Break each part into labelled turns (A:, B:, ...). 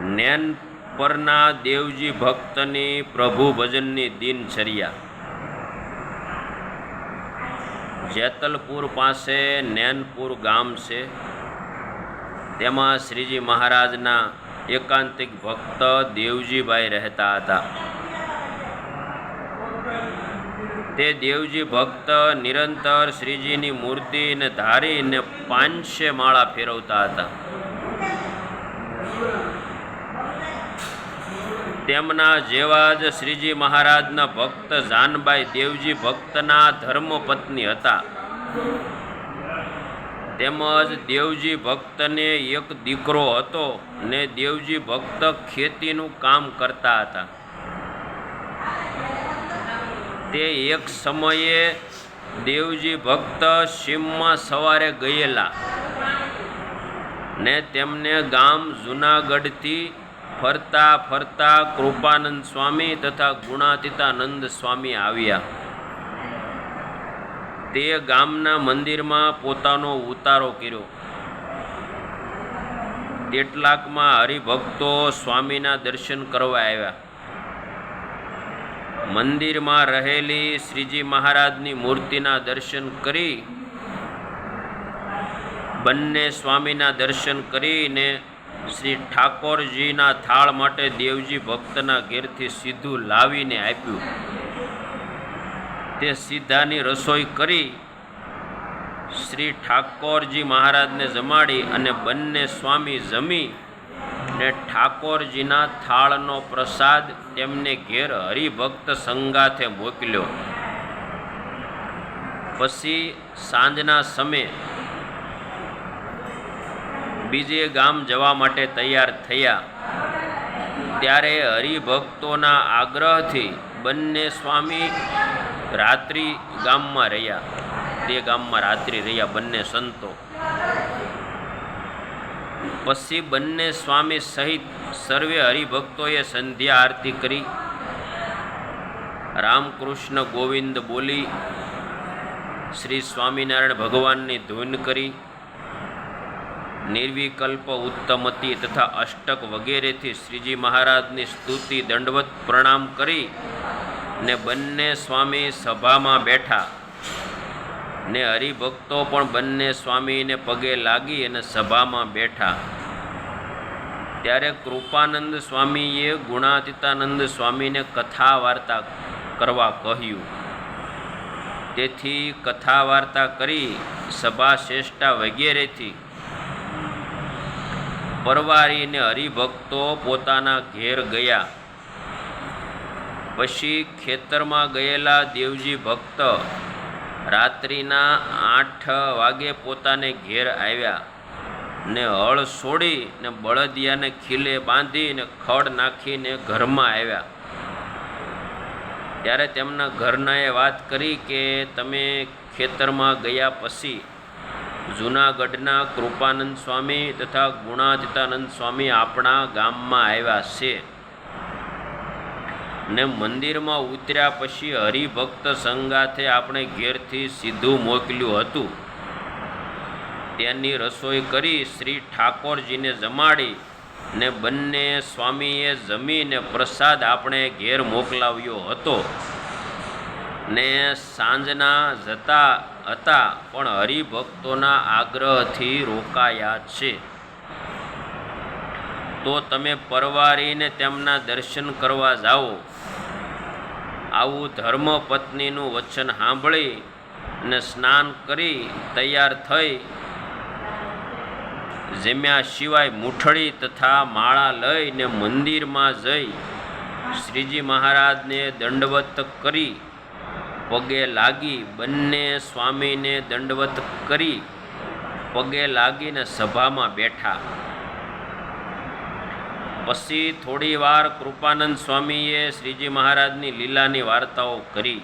A: નેન પરના દેવજી ભક્તની પ્રભુ ભજનની દિનચર્યા. જેતલપુર પાસે નેનપુર ગામ છે. તેમાં શ્રીજી મહારાજના એકાંતિક ભક્ત દેવજીભાઈ રહેતા હતા. તે દેવજી ભક્ત નિરંતર શ્રીજીની મૂર્તિને ધારીને પાંચે માળા ફેરવતા હતા. તેમના જેવા જ શ્રીજી મહારાજના ભક્ત જાનબાઈ દેવજી ભક્તના ધર્મપત્ની હતા. તેમજ દેવજી ભક્તને એક દીકરો હતો ને દેવજી ભક્ત ખેતીનું કામ કરતા હતા. તે એક સમયે દેવજી ભક્ત સીમમાં સવારે ગયેલા ને તેમને ગામ જુનાગઢથી ફરતા ફરતા કૃપાનંદ સ્વામી તથા ગુણાતીતાનંદ સ્વામી આવ્યા. તે ગામના મંદિરમાં પોતાનો ઉતારો કર્યો. કેટલાકમાં હરિભક્તો સ્વામીના દર્શન કરવા આવ્યા. મંદિરમાં રહેલી શ્રીજી મહારાજની મૂર્તિના દર્શન કરી, બંને સ્વામીના દર્શન કરીને શ્રી ઠાકોરજીના થાળ માટે દેવજી ભક્તના ઘેરથી સીધું લાવીને આપ્યું. તે સીધાની રસોઈ કરી શ્રી ઠાકોરજી મહારાજને જમાડી અને બંને સ્વામી જમી ને ઠાકોરજીના થાળનો પ્રસાદ તેમને ઘેર હરિભક્ત સંગાથે મોકલ્યો. પછી સાંજના સમયે બીજે ગામ જવા માટે તૈયાર થયા. ત્યારે હરિભક્તોના આગ્રહથી બંને સ્વામી રાત્રિ ગામમાં રહ્યા. તે ગામમાં રાત્રિ રહ્યા બંને સંતો. પછી બંને સ્વામી સહિત સર્વે હરિભક્તોએ સંધ્યા આરતી કરી. રામકૃષ્ણ ગોવિંદ બોલી, શ્રી સ્વામિનારાયણ ભગવાનની ધૂન કરી. નિર્વિકલ્પ ઉત્તમતી તથા અષ્ટક વગેરેથી શ્રીજી મહારાજની સ્તુતિ દંડવત પ્રણામ કરી ને બંને સ્વામી સભામાં બેઠા. ને હરિભક્તો પણ બંને સ્વામીને પગે લાગી અને સભામાં બેઠા. ત્યારે કૃપાનંદ સ્વામીએ ગુણાતીતાનંદ સ્વામીને કથા વાર્તા કરવા કહ્યું. તેથી કથા વાર્તા કરી સભા શ્રેષ્ઠા વગેરેથી પરવારીને હરિભક્તો પોતાના ઘેર ગયા. પછી ખેતરમાં ગયેલા દેવજી ભક્ત રાત્રિના આઠ વાગે પોતાને ઘેર આવ્યા ને હળ છોડી ને બળદિયાને ખીલે બાંધીને ખડ નાખીને ઘરમાં આવ્યા. ત્યારે તેમના ઘરનાએ વાત કરી કે તમે ખેતરમાં ગયા પછી જૂનાગઢના કૃપાનંદ સ્વામી તથા ગુણાતીતાનંદ સ્વામી આપણા ગામમાં આવ્યા છે. ને મંદિરમાં ઉતર્યા પછી હરિભક્ત સંગાથે આપણે ઘેરથી સીધું મોકલ્યું હતું. તેની રસોઈ કરી શ્રી ઠાકોરજીને જમાડી ને બંને સ્વામીએ જમીને પ્રસાદ આપણે ઘેર મોકલાવ્યો હતો. ને સાંજના જતા હતા પણ હરિભક્તોના આગ્રહથી રોકાયા છે. તો તમે પરવારીને તેમના દર્શન કરવા જાઓ. આવું ધર્મપત્નીનું વચન સાંભળી ને સ્નાન કરી તૈયાર થઈ. જમ્યા સિવાય મૂઠળી તથા માળા લઈને મંદિરમાં જઈ શ્રીજી મહારાજને દંડવત કરી પગે લાગી બંને સ્વામીને દંડવત કરી પગે લાગીને સભામાં બેઠા. પછી થોડી વાર કૃપાનંદ સ્વામીએ શ્રીજી મહારાજની લીલાની વાર્તાઓ કરી.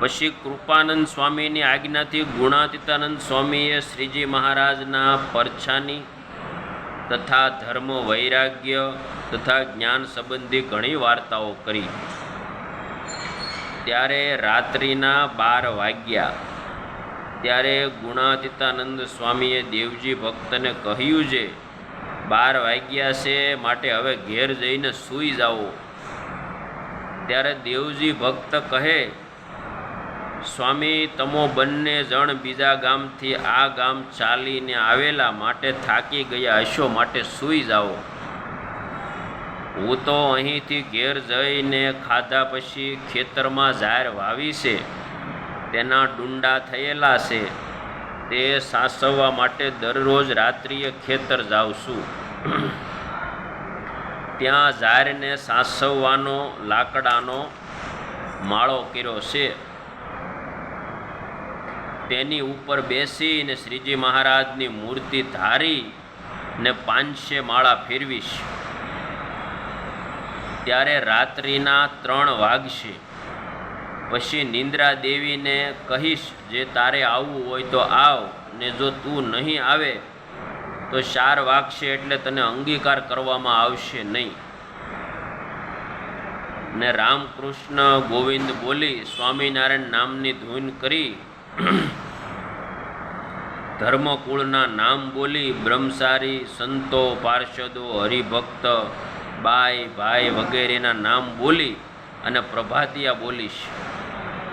A: પછી કૃપાનંદ સ્વામીની આજ્ઞાથી ગુણાતીતાનંદ સ્વામીએ શ્રીજી મહારાજના પરછાની તથા ધર્મ, વૈરાગ્ય તથા જ્ઞાન સંબંધી ઘણી વાર્તાઓ કરી. ત્યારે રાત્રિના બાર વાગ્યા. ત્યારે ગુણાતીતાનંદ સ્વામીએ દેવજી ભક્તને કહ્યું છે બાર વાગ્યા છે, માટે હવે ઘેર જઈને સૂઈ જાઓ. ત્યારે દેવજી ભક્ત કહે સ્વામી, તમો બંને જણ બીજા ગામથી આ ગામ ચાલીને આવેલા માટે થાકી ગયા. હશો માટે સૂઈ જાઓ. હું તો અહીંથી ઘેર જઈને ખાધા પછી ખેતરમાં ઝાર વાવી છે. તેના ડુંડા થયેલા છે. તે સાસવવા માટે દરરોજ રાત્રિએ ખેતર જાઉં છું. ત્યાં ઝારને સાસવવાનો લાકડાનો માળો કર્યો છે. તેની ઉપર બેસીને શ્રીજી મહારાજની મૂર્તિ ધારી ને પાંચે માળા ફેરવીશ. ત્યારે રાત્રિના ત્રણ વાગશે. પછી નિંદ્રા દેવીને કહીશ, જે તારે આવવું હોય તો આવ, ને જો તું નહીં આવે, તો ચાર વાગશે એટલે તને અંગીકાર કરવામાં આવશે નહીં. ને રામકૃષ્ણ ગોવિંદ બોલી, સ્વામિનારાયણ નામની ધૂન કરી ધર્મકુળના નામ બોલી બ્રહ્મચારી સંતો, પાર્ષદો, હરિભક્ત, બાઈ, ભાઈ વગેરેના નામ બોલી અને પ્રભાતિયા બોલીશ.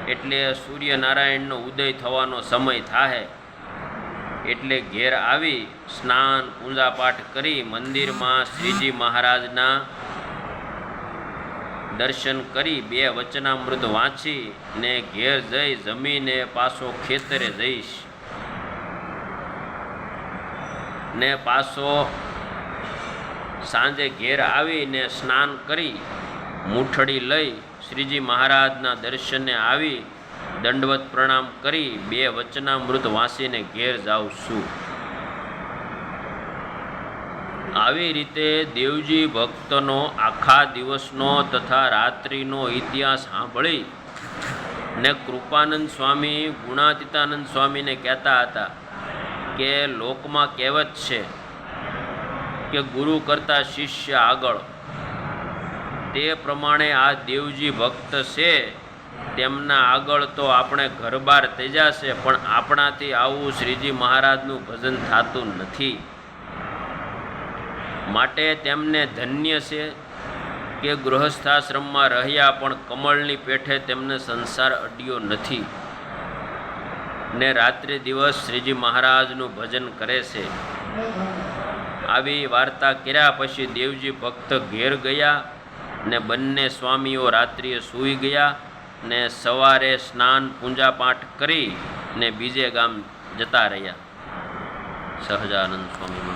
A: એટલે સૂર્યનારાયણનો ઉદય થવાનો સમય થાહે. એટલે ઘેર આવી સ્નાન, પૂજાપાઠ કરી મંદિરમાં શ્રીજી મહારાજના દર્શન કરી બે વચનામૃત વાંચી ને ઘેર જઈ જમીને પાછો ખેતરે જઈશ. ને પાછો સાંજે ઘેર આવીને સ્નાન કરી મૂઠડી લઈ શ્રીજી મહારાજના દર્શને આવી, દંડવત પ્રણામ કરી, બે વચનામૃત વાંચીને ઘેર જાઉં છું. આવી રીતે દેવજી ભક્તનો આખા દિવસનો તથા રાત્રિનો ઇતિહાસ સાંભળી ને કૃપાનંદ સ્વામી, ગુણાતીતાનંદ સ્વામીને કહેતા હતા કે લોકમાં કહેવત છે કે ગુરુ કરતા શિષ્ય આગળ. તે પ્રમાણે આ દેવજી ભક્ત છે, તેમના આગળ તો આપણે ઘરબાર તેજા છે, પણ આપણાથી આવું શ્રીજી મહારાજનું ભજન થતું નથી. માટે તેમને ધન્ય છે કે ગૃહસ્થાશ્રમમાં રહ્યા પણ કમળની પેઠે તેમને સંસાર અડ્યો નથી. ને રાત્રિ દિવસ શ્રીજી મહારાજનું ભજન કરે છે. આવી વાર્તા કર્યા પછી દેવજી ભક્ત ઘેર ગયા ને બંને સ્વામીઓ રાત્રિએ સૂઈ ગયા ને સવારે સ્નાન પૂજાપાઠ કરી ને બીજે ગામ જતા રહ્યા. સહજાનંદ સ્વામી